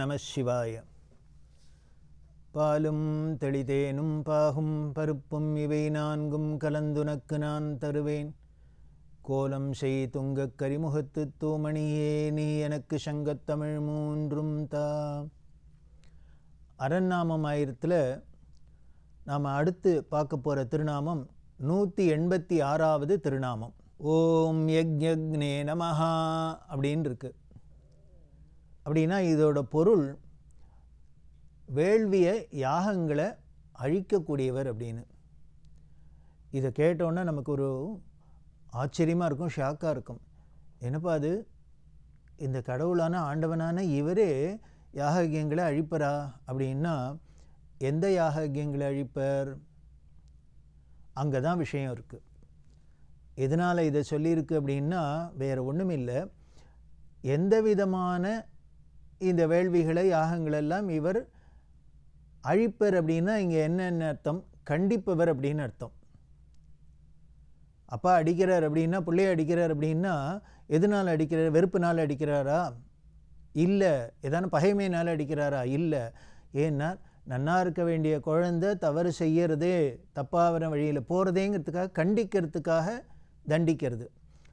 நம சிவாய. பாலும் தெளிதேனும் பாகும் பருப்பும் இவை நான்கும் கலந்துனக்கு நான் தருவேன். கோலம் செய் துங்கக் கரிமுகத்து தூமணியே நீ எனக்கு சங்கத்தமிழ் மூன்றும் தா. அரண்நாமம் ஆயிரத்தில் நாம் அடுத்து பார்க்க போகிற திருநாமம் நூற்றி எண்பத்தி ஆறாவது திருநாமம். ஓம் யக்ஞக்னே நமஹா அப்படின்னு இருக்குது அப்படின்னா இதோட பொருள் வேள்விய யாகங்களை அழிக்கக்கூடியவர் அப்படின்னு. இதை கேட்டோன்னே நமக்கு ஒரு ஆச்சரியமாக இருக்கும் ஷாக்காக இருக்கும். என்னப்பா அது? இந்த கடவுளான ஆண்டவனான இவரே யாககியங்களை அழிப்பரா? அப்படின்னா எந்த யாககியங்களை அழிப்பர்? அங்கே தான் விஷயம் இருக்குது எதனால் இதை சொல்லியிருக்கு அப்படின்னா வேறு ஒன்றும் இல்லை எந்த விதமான இந்த வேள்விகளை யாகங்களெல்லாம் இவர் அழிப்பர் அப்படின்னா இங்கே என்னென்ன அர்த்தம்? கண்டிப்பவர் அப்படின்னு அர்த்தம். அப்பா அடிக்கிறார் அப்படின்னா பிள்ளைய அடிக்கிறார் அப்படின்னா எதனால் அடிக்கிறார்? வெறுப்புனால் அடிக்கிறாரா? இல்லை. ஏதான பகைமையினால் அடிக்கிறாரா? இல்லை. ஏன்னா நன்னா இருக்க வேண்டிய குழந்தை தவறு செய்யறதே தப்பாகிற வழியில் போகிறதேங்கிறதுக்காக கண்டிக்கிறதுக்காக தண்டிக்கிறது.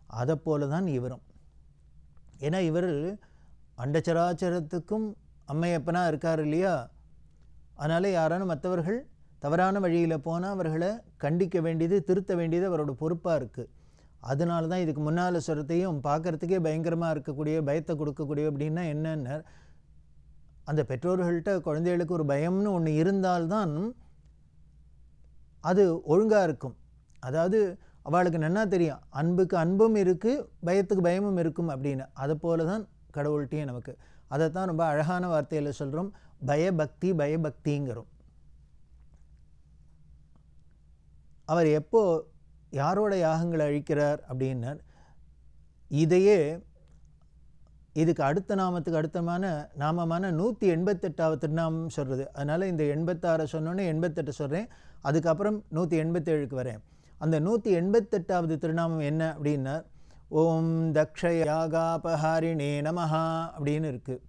அதை போல தான் இவரும். ஏன்னா இவர் அண்டச்சராச்சரத்துக்கும் அம்மையப்பனாக இருக்கார் இல்லையா? அதனால் யாரான மற்றவர்கள் தவறான வழியில் போனால் அவர்களை கண்டிக்க வேண்டியது திருத்த வேண்டியது அவரோட பொறுப்பாக இருக்குது அதனால தான் இதுக்கு முன்னால் சொல்கிறதையும் பார்க்குறதுக்கே பயங்கரமாக இருக்கக்கூடிய பயத்தை கொடுக்கக்கூடிய அப்படின்னா என்னென்ன அந்த பெற்றோர்கள்ட்ட குழந்தைகளுக்கு ஒரு பயம்னு ஒன்று இருந்தால்தான் அது ஒழுங்காக இருக்கும். அதாவது அவளுக்கு நன்னா தெரியும். அன்புக்கு அன்பும் இருக்குது பயத்துக்கு பயமும் இருக்கும் அப்படின்னு. அதை போல தான் கடவுள்கிட்டையும் நமக்கு. அதை தான் ரொம்ப அழகான வார்த்தையில் சொல்கிறோம் பயபக்தி பயபக்திங்கிறோம். அவர் எப்போ யாரோட யாகங்களை அழிக்கிறார் அப்படின்னார். இதையே இதுக்கு அடுத்த நாமத்துக்கு அடுத்தமான நாமமான நூற்றி எண்பத்தெட்டாவது திருநாமம் சொல்கிறது அதனால் இந்த எண்பத்தாறை சொன்னோன்னே எண்பத்தெட்டு சொல்கிறேன் அதுக்கப்புறம் நூற்றி எண்பத்தேழுக்கு வரேன். அந்த நூற்றி எண்பத்தெட்டாவது திருநாமம் என்ன அப்படின்னா ஓம் தக்ஷயாகாபஹாரிணே நமஹா அப்படின்னு இருக்குது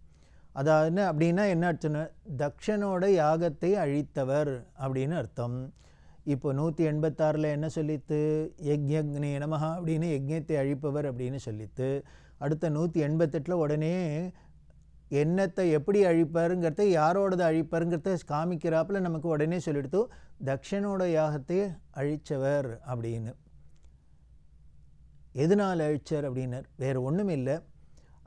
அதாவது என்ன அப்படின்னா என்ன அர்த்தம் தக்ஷனோட யாகத்தை அழித்தவர் அப்படின்னு அர்த்தம். இப்போ நூற்றி எண்பத்தாறில் என்ன சொல்லித்து? யக்ஞக்னே நமஹா அப்படின்னு யஜ்யத்தை அழிப்பவர் அப்படின்னு சொல்லித்து அடுத்த நூற்றி எண்பத்தெட்டில் உடனே எண்ணத்தை எப்படி அழிப்பாருங்கிறத யாரோடது அழிப்பாருங்கிறத காமிக்கிறாப்புல நமக்கு உடனே சொல்லிடுத்து தக்ஷனோட யாகத்தை அழித்தவர் அப்படின்னு. எதனால் அழிச்சார் அப்படின்னர்? வேறு ஒன்றும் இல்லை.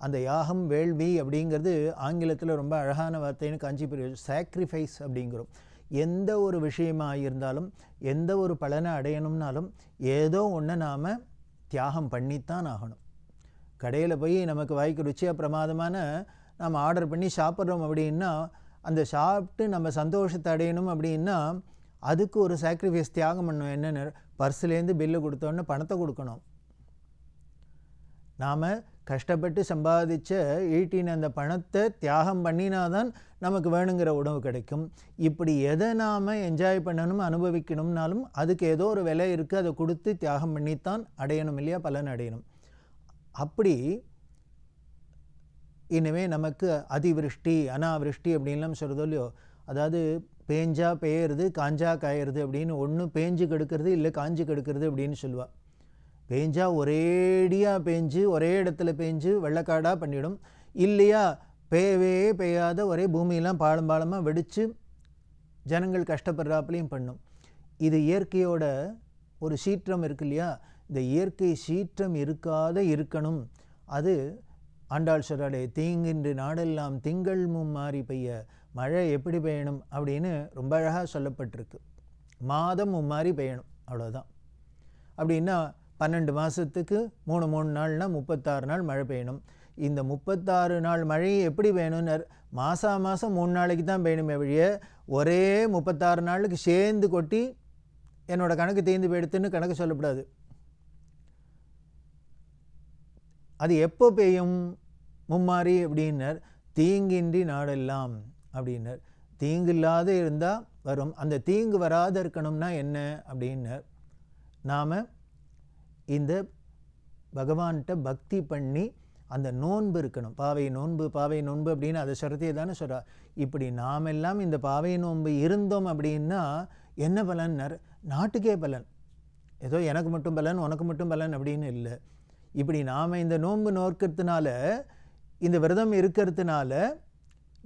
அந்த யாகம் வேள்வி அப்படிங்கிறது ஆங்கிலத்தில் ரொம்ப அழகான வார்த்தைன்னு காஞ்சிபுரம் சாக்ரிஃபைஸ் அப்படிங்கிறோம். எந்த ஒரு விஷயமாக இருந்தாலும் எந்த ஒரு பலனை அடையணும்னாலும் ஏதோ ஒன்று நாம் தியாகம் பண்ணித்தான் ஆகணும். கடையில் போய் நமக்கு வாய்க்கு ருச்சியாக பிரமாதமான நம்ம ஆர்டர் பண்ணி சாப்பிட்றோம் அப்படின்னா அந்த சாப்பிட்டு நம்ம சந்தோஷத்தை அடையணும் அப்படின்னா அதுக்கு ஒரு சாக்ரிஃபைஸ் தியாகம் பண்ணணும் என்னென்ன? பர்ஸ்லேருந்து பில்லு கொடுத்தோன்னு பணத்தை கொடுக்கணும். நாம் கஷ்டப்பட்டு சம்பாதிச்ச ஈட்டின அந்த பணத்தை தியாகம் பண்ணினாதான் நமக்கு வேணுங்கிற உணவு கிடைக்கும். இப்படி எதை நாம் என்ஜாய் பண்ணணும் அனுபவிக்கணும்னாலும் அதுக்கு ஏதோ ஒரு விலை இருக்குது அதை கொடுத்து தியாகம் பண்ணித்தான் அடையணும் இல்லையா? பலன் அடையணும். அப்படி இனிமே நமக்கு அதிவிருஷ்டி அனாவிருஷ்டி அப்படின்லாம் சொல்கிறதோ இல்லையோ? அதாவது பேஞ்சா பெயருது காஞ்சா காயறது அப்படின்னு ஒன்று பேஞ்சு கெடுக்கிறது இல்லை காஞ்சி கெடுக்கிறது அப்படின்னு சொல்லுவாள் பேஞ்சா ஒரேடியாக பேஞ்சு ஒரே இடத்துல பேஞ்சு வெள்ளக்காடாக பண்ணிடும். இல்லையா? பெய்யவே பெய்யாத ஒரே பூமியெல்லாம் பாலம் பாலமாக வெடித்து ஜனங்கள் கஷ்டப்படுறாப்புலையும் பண்ணும். இது இயற்கையோட ஒரு சீற்றம் இருக்கு இல்லையா? இந்த இயற்கை சீற்றம் இருக்காத இருக்கணும். அது ஆண்டாள் சொல்கிறாடே தீங்கின்று நாடெல்லாம் திங்கள் மும்மாறி பெய்ய மழை எப்படி பெய்யணும்? அப்படின்னு ரொம்ப அழகாக சொல்லப்பட்டிருக்கு. மாதம் மும்மாறி பெய்யணும். அவ்வளோதான் அப்படின்னா பன்னெண்டு மாதத்துக்கு மூணு மூணு நாள்னால் முப்பத்தாறு நாள் மழை பெய்யணும். இந்த முப்பத்தாறு நாள் மழை எப்படி வேணும்னு மாதம் மாதம் மூணு நாளைக்கு தான் பெய்யணுமே வழிய ஒரே முப்பத்தாறு நாளுக்கு சேர்ந்து கொட்டி என்னோடய கணக்கு தீர்ந்து போயிடுத்துன்னு கணக்கு சொல்லக்கூடாது அது எப்போ பெய்யும்? மும்மாறி அப்படின்னர். தீங்கின்றி நாடெல்லாம் அப்படின்னர். தீங்கு இல்லாத இருந்தால் வரும். அந்த தீங்கு வராத இருக்கணும்னா என்ன? அப்படின்னர். நாம் இந்த பகவான்கிட்ட பக்தி பண்ணி அந்த நோன்பு இருக்கணும். பாவை நோன்பு பாவை நோன்பு அப்படின்னு அதை சொல்கிறதே தானே சொல்கிறா இப்படி நாம் எல்லாம் இந்த பாவை நோன்பு இருந்தோம் அப்படின்னா என்ன பலன்னர்? நாட்டுக்கே பலன். ஏதோ எனக்கு மட்டும் பலன் உனக்கு மட்டும் பலன் அப்படின்னு இல்லை. இப்படி நாம் இந்த நோன்பு நோக்கிறதுனால இந்த விரதம் இருக்கிறதுனால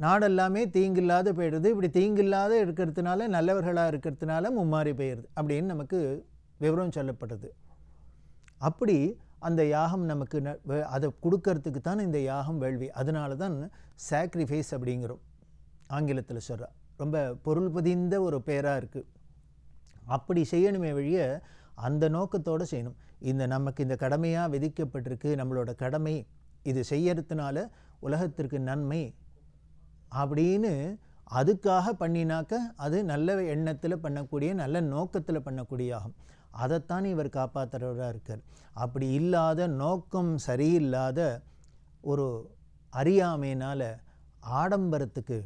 நாடெல்லாமே தீங்கில்லாத போயிடுது. இப்படி தீங்கில்லாத இருக்கிறதுனால நல்லவர்களாக இருக்கிறதுனால மும்மாறி போயிடுது அப்படின்னு நமக்கு விவரம் சொல்லப்படுது. அப்படி அந்த யாகம் நமக்கு ந- அதை கொடுக்கறதுக்கு தான் இந்த யாகம் வேள்வி. அதனால தான் சாக்ரிஃபைஸ் அப்படிங்கிறோம். ஆங்கிலத்தில் சொல்கிறா ரொம்ப பொருள் பதிந்த ஒரு பேராக இருக்குது அப்படி செய்யணுமே வழிய அந்த நோக்கத்தோடு செய்யணும். இந்த நமக்கு இந்த கடமையாக விதிக்கப்பட்டிருக்கு நம்மளோட கடமை இது செய்யறதுனால உலகத்திற்கு நன்மை அப்படின்னு அதுக்காக பண்ணினாக்க அது நல்ல எண்ணத்தில் பண்ணக்கூடிய நல்ல நோக்கத்தில் பண்ணக்கூடிய ஆகும் அதைத்தான் இவர் காப்பாற்றுறவராக இருக்கார். அப்படி இல்லாத நோக்கம் சரியில்லாத ஒரு அறியாமையினால் ஆடம்பரத்துக்கு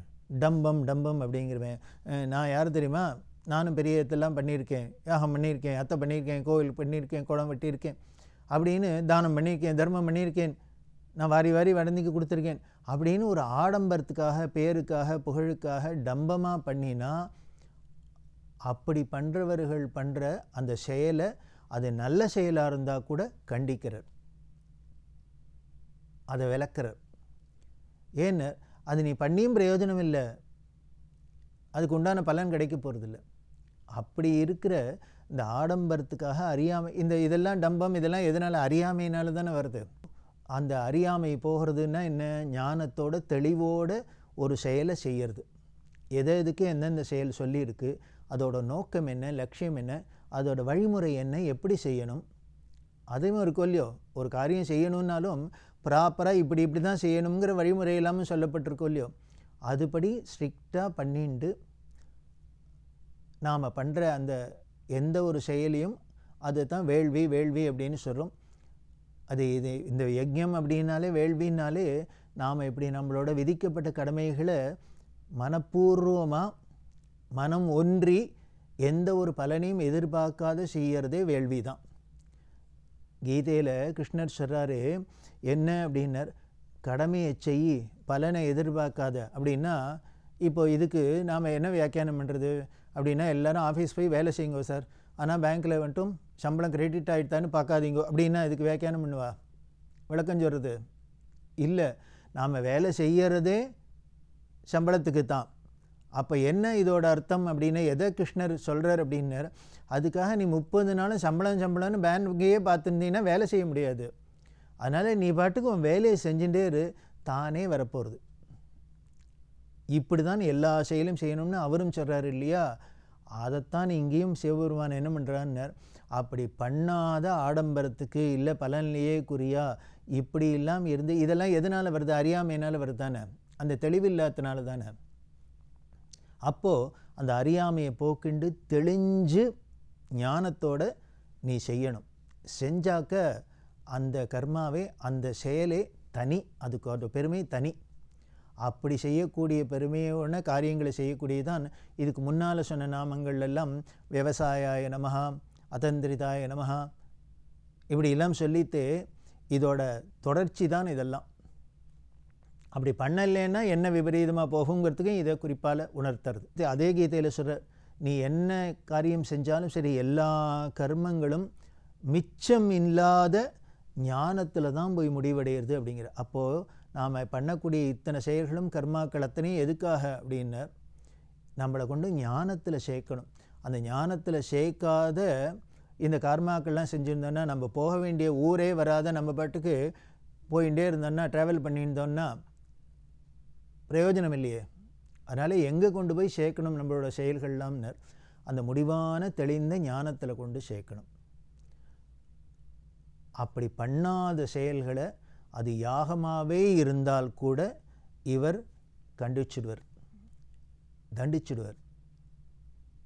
டம்பம் டம்பம் அப்படிங்கிறவன் நான் யார் தெரியுமா? நானும் பெரிய இதெல்லாம் பண்ணியிருக்கேன். யாகம் பண்ணியிருக்கேன் அத்தை பண்ணியிருக்கேன் கோவில் பண்ணியிருக்கேன் குளம் வெட்டியிருக்கேன். அப்படின்னு தானம் பண்ணியிருக்கேன் தர்மம் பண்ணியிருக்கேன் நான் வாரி வாரி வடந்திக்கு கொடுத்துருக்கேன். அப்படின்னு ஒரு ஆடம்பரத்துக்காக பேருக்காக புகழுக்காக டம்பமாக பண்ணினா அப்படி பண்ணுறவர்கள் பண்ணுற அந்த செயலை அது நல்ல செயலாக இருந்தால் கூட கண்டிக்கிறார். அதை விளக்குறார். ஏன்னு அது நீ பண்ணியும் பிரயோஜனம் இல்லை. அதுக்கு உண்டான பலன் கிடைக்க போகிறதில்ல அப்படி இருக்கிற இந்த ஆடம்பரத்துக்காக அறியாமை இந்த இதெல்லாம் டம்பம் இதெல்லாம் எதனால் அறியாமையினால தானே வருது? அந்த அறியாமை போகிறதுன்னா என்ன? ஞானத்தோட தெளிவோட ஒரு செயலை செய்யறது. எதை எதுக்கு எந்தெந்த செயல் சொல்லியிருக்கு? அதோட நோக்கம் என்ன லட்சியம் என்ன அதோட வழிமுறை என்ன எப்படி செய்யணும்? அதுவும் இருக்கும் இல்லையோ? ஒரு காரியம் செய்யணுன்னாலும் ப்ராப்பராக இப்படி இப்படி தான் செய்யணுங்கிற வழிமுறை இல்லாமல் சொல்லப்பட்டிருக்கோம் இல்லையோ? அதுபடி ஸ்ட்ரிக்டாக பண்ணிண்டு நாம் பண்ணுற அந்த எந்த ஒரு செயலையும் அதை தான் வேள்வி வேள்வி அப்படின்னு சொல்கிறோம் அது இது இந்த யஜ்யம் அப்படின்னாலே வேள்வின்னாலே நாம் இப்படி நம்மளோட விதிக்கப்பட்ட கடமைகளை மனப்பூர்வமாக மனம் ஒன்றி எந்த ஒரு பலனையும் எதிர்பார்க்காத செய்யறதே வேள்வி தான் கீதையில் கிருஷ்ணர் சொல்கிறாரு என்ன அப்படின்னர்? கடமையை செய் பலனை எதிர்பார்க்காத. அப்படின்னா இப்போ இதுக்கு நாம் என்ன வியாக்கியானம் பண்ணுறது அப்படின்னா எல்லாரும் ஆஃபீஸ் போய் வேலை செய்யுங்க சார். ஆனால் பேங்க்கில் வந்துட்டும் சம்பளம் கிரெடிட் ஆகிட்டான்னு பார்க்காதீங்க. அப்படின்னா இதுக்கு வியாக்கியானம் பண்ணுவா? விளக்கம் சொல்கிறது இல்லை நாம் வேலை செய்யறதே சம்பளத்துக்கு தான் அப்போ என்ன இதோட அர்த்தம் அப்படின்னு எதை கிருஷ்ணர் சொல்கிறார் அப்படின்னார்? அதுக்காக நீ முப்பது நாளும் சம்பளம் சம்பளம்னு பேங்கையே பார்த்துருந்தீங்கன்னா வேலை செய்ய முடியாது. அதனால் நீ பாட்டுக்கு உன் வேலையை செஞ்சுட்டே இரு தானே வரப்போகிறது இப்படி தான் எல்லா செயலும் செய்யணும்னு அவரும் சொல்கிறாரு இல்லையா? அதைத்தான் இங்கேயும் சிவபெருமான் என்ன பண்ணுறான்னார் அப்படி பண்ணாத ஆடம்பரத்துக்கு இல்லை பலன்லையே குறியா? இப்படி இல்லாமல் இருந்து இதெல்லாம் எதனால் வருது? அறியாமையினால் வருது தானே? அந்த தெளிவில்லாதனால தானே? அப்போது அந்த அறியாமையை போக்கிண்டு தெளிஞ்சு ஞானத்தோட நீ செய்யணும். செஞ்சாக்க அந்த கர்மாவே அந்த செயலே தனி அதுக்கு ஒரு பெருமை தனி. அப்படி செய்யக்கூடிய பெருமையோட காரியங்களை செய்யக்கூடியதான் இதுக்கு முன்னால் சொன்ன நாமங்கள் எல்லாம் விவசாயாய நமகா அதந்திரிதாய நமகா இப்படி எல்லாம் சொல்லிட்டு இதோட தொடர்ச்சி தான் இதெல்லாம். அப்படி பண்ணலைன்னா என்ன விபரீதமாக போகுங்கிறதுக்கும் இதை குறிப்பால் உணர்த்துறது. அதே கீதையில் சொல்கிற நீ என்ன காரியம் செஞ்சாலும் சரி எல்லா கர்மங்களும் மிச்சம் இல்லாத ஞானத்தில் தான் போய் முடிவடைகிறது அப்படிங்கிற. அப்போது நாம் பண்ணக்கூடிய இத்தனை செயல்களும் கர்மாக்கள் அத்தனையும் எதுக்காக அப்படின்னு நம்மளை கொண்டு ஞானத்தில் சேர்க்கணும். அந்த ஞானத்தில் சேர்க்காத இந்த கர்மாக்கள்லாம் செஞ்சுருந்தோன்னா நம்ம போக வேண்டிய ஊரே வராத நம்ம பாட்டுக்கு போயிட்டே இருந்தோன்னா ட்ராவல் பண்ணியிருந்தோன்னா பிரயோஜனம் இல்லையே அதனால் எங்கே கொண்டு போய் சேர்க்கணும் நம்மளோட செயல்கள்லாம்னர் அந்த முடிவான தெளிந்த ஞானத்தில் கொண்டு சேர்க்கணும். அப்படி பண்ணாத செயல்களை அது யாகமாகவே இருந்தால் கூட இவர் கண்டிச்சிடுவர். தண்டிச்சிடுவர்.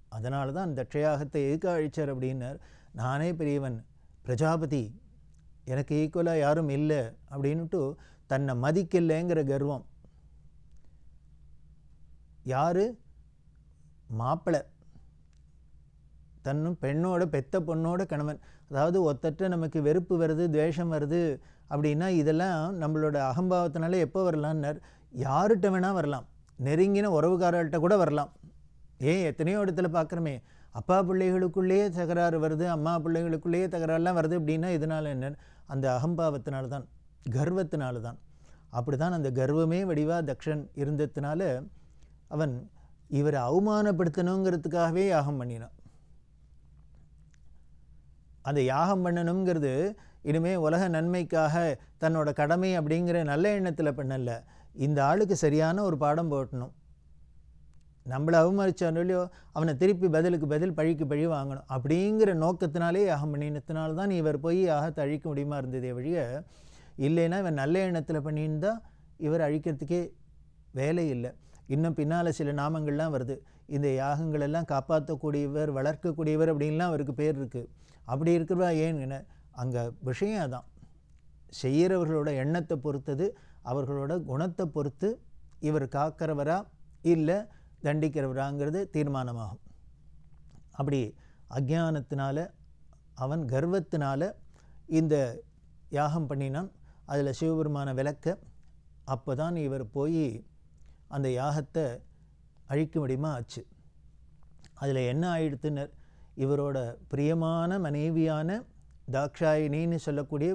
அதனால தான் தட்சயாகத்தை எதுக்கு அழிச்சார் அப்படின்னார் நானே பெரியவன் பிரஜாபதி எனக்கு ஈக்குவலாக யாரும் இல்லை அப்படின்ட்டு தன்னை மதிக்கலைங்கிற கர்வம் யார்? மாப்பிள்ளை தன்னும் பெண்ணோட பெத்த பொண்ணோட கணவன். அதாவது ஒத்தட்ட நமக்கு வெறுப்பு வருது துவேஷம் வருது அப்படின்னா இதெல்லாம் நம்மளோட அகம்பாவத்தினால எப்போ வரலான்னர்? யார்கிட்ட வேணால் வரலாம். நெருங்கின உறவுக்காரர்கிட்ட கூட வரலாம். ஏன்? எத்தனையோ இடத்துல பார்க்குறோமே. அப்பா பிள்ளைகளுக்குள்ளேயே தகராறு வருது அம்மா பிள்ளைகளுக்குள்ளேயே தகராறுலாம் வருது அப்படின்னா இதனால் என்ன அந்த அகம்பாவத்தினால தான் கர்வத்தினால தான் அப்படி தான் அந்த கர்வமே வடிவாக தக்ஷன் இருந்ததுனால அவன் இவரை அவமானப்படுத்தணுங்கிறதுக்காகவே யாகம் பண்ணினான். அந்த யாகம் பண்ணணுங்கிறது இனிமே உலக நன்மைக்காக தன்னோட கடமை அப்படிங்கிற நல்ல எண்ணத்தில் பண்ணல. இந்த ஆளுக்கு சரியான ஒரு பாடம் போட்டணும். நம்மளை அவமதிச்சானோ இல்லையோ அவனை திருப்பி பதிலுக்கு பதில் பழிக்கு பழி வாங்கணும் அப்படிங்கிற நோக்கத்தினாலே யாகம் பண்ணினத்தினால தான் இவர் போய் யாகத்தை அழிக்க முடியுமா இருந்ததே வழிய இல்லைன்னா இவன் நல்ல எண்ணத்தில் பண்ணியிருந்தால் இவர் அழிக்கிறதுக்கே வேலை இல்லை. இன்னும் பின்னால் சில நாமங்கள்லாம் வருது. இந்த யாகங்களெல்லாம் காப்பாற்றக்கூடியவர் வளர்க்கக்கூடியவர் அப்படின்லாம் அவருக்கு பேர் இருக்குது அப்படி இருக்கிறவா ஏன்னு அங்கே விஷயம் அதான். செய்கிறவர்களோட எண்ணத்தை பொறுத்தது அவர்களோட குணத்தை பொறுத்து இவர் காக்கிறவரா இல்லை தண்டிக்கிறவராங்கிறது தீர்மானமாகும். அப்படி அஜானத்தினால அவன் கர்வத்தினால இந்த யாகம் பண்ணினான். அதில் சிவபெருமான விளக்க அப்போ தான் இவர் போய் அந்த யாகத்தை அழிக்க முடியுமா? ஆச்சு அதில் என்ன ஆயிடுத்துனர் இவரோட பிரியமான மனைவியான தாக்ஷாயினின்னு சொல்லக்கூடிய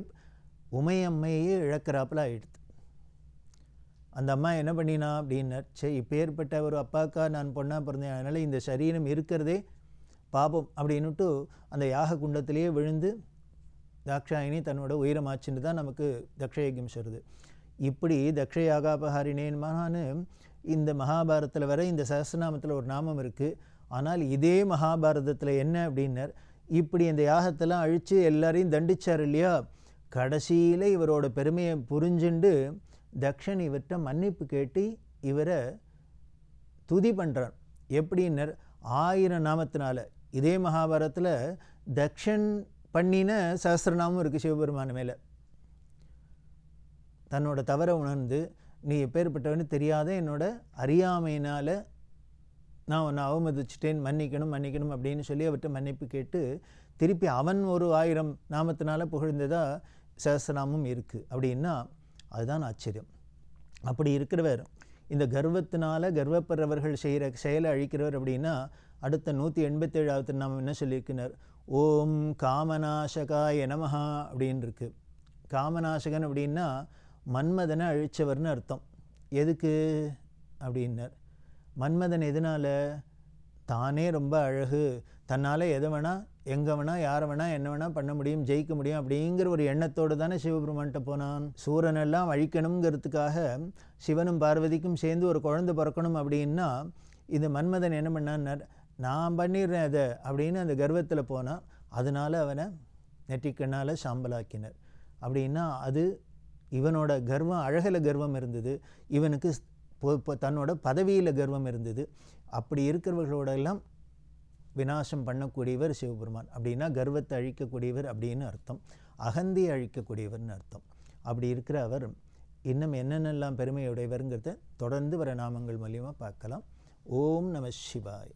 உமையம்மையே இழக்கிறாப்புல ஆயிடுது அந்த அம்மா என்ன பண்ணினா அப்படின்னார் சரி இப்பேற்பட்ட ஒரு அப்பாக்கா நான் பொண்ணாக பிறந்தேன். அதனால் இந்த சரீரம் இருக்கிறதே பாபம் அப்படின்னுட்டு அந்த யாக குண்டத்திலேயே விழுந்து தாக்ஷாயினி தன்னோட உயிரமாச்சுன்னு தான் நமக்கு தக்ஷயஜம் சொல்லுது. இப்படி தக்ஷயாகாபஹாரினேன்மான்னு இந்த மகாபாரதத்தில் வர இந்த சஹஸ்ரநாமத்தில் ஒரு நாமம் இருக்குது ஆனால் இதே மகாபாரதத்தில் என்ன அப்படின்னர்? இப்படி இந்த யாகத்தெல்லாம் அழித்து எல்லாரையும் தண்டிச்சார் இல்லையா? கடைசியில் இவரோட பெருமையை புரிஞ்சுண்டு தக்ஷன் இவர்கிட்ட மன்னிப்பு கேட்டு இவரை துதி பண்ணுறார் எப்படின்னர்? ஆயிரம் நாமத்தினால. இதே மகாபாரதத்தில் தக்ஷன் பண்ணின சஹசிரநாமம் இருக்குது சிவபெருமான மேலே. தன்னோட தவறை உணர்ந்து நீ எப்பேற்பட்டவன்னு தெரியாத என்னோட அறியாமையினால் நான் உன்னை அவமதிச்சிட்டேன் மன்னிக்கணும் மன்னிக்கணும் அப்படின்னு சொல்லி அவர்கிட்ட மன்னிப்பு கேட்டு திருப்பி அவன் ஒரு ஆயிரம் நாமத்தினால புகழ்ந்ததாக சஹஸ்ரநாமம் இருக்குது அப்படின்னா அதுதான் ஆச்சரியம். அப்படி இருக்கிறவர் இந்த கர்வத்தினால கர்வப்படுறவர்கள் செய்கிற செயலை அழிக்கிறவர் அப்படின்னா அடுத்த நூற்றி எண்பத்தேழாவது நாம் என்ன சொல்லியிருக்கிறார்? ஓம் காமநாசகாய நமஹா அப்படின்னு இருக்கு. காமநாசகன் அப்படின்னா மன்மதனை அழிச்சவர்னு அர்த்தம். எதுக்கு? அப்படின்னார். மன்மதன் எதனால்? தானே ரொம்ப அழகு. தன்னால் எதை வேணால் எங்கே வேணால் யாரை வேணால் என்ன வேணால் பண்ண முடியும் ஜெயிக்க முடியும் அப்படிங்கிற ஒரு எண்ணத்தோடு தானே சிவபெருமான்கிட்ட போனான். சூரனெல்லாம் அழிக்கணுங்கிறதுக்காக சிவனும் பார்வதிக்கும் சேர்ந்து ஒரு குழந்தை பிறக்கணும் அப்படின்னா இந்த மன்மதன் என்ன பண்ணான்னார்? நான் பண்ணிடுறேன் அதை அப்படின்னு அந்த கர்வத்தில் போனான் அதனால் அவனை நெற்றிக்கண்ணால் சாம்பலாக்கினர். அப்படின்னா அது இவனோட கர்வம் அழகில் கர்வம் இருந்தது. இவனுக்கு இப்போ தன்னோட பதவியில் கர்வம் இருந்தது. அப்படி இருக்கிறவர்களோடெல்லாம் விநாசம் பண்ணக்கூடியவர் சிவபெருமான். அப்படின்னா கர்வத்தை அழிக்கக்கூடியவர் அப்படின்னு அர்த்தம். அகந்தி அழிக்கக்கூடியவர்னு அர்த்தம். அப்படி இருக்கிற அவர் இன்னும் என்னென்னலாம் பெருமையுடையவருங்கிறத தொடர்ந்து வர நாமங்கள் மூலியமாக பார்க்கலாம். ஓம் நம சிவாய்.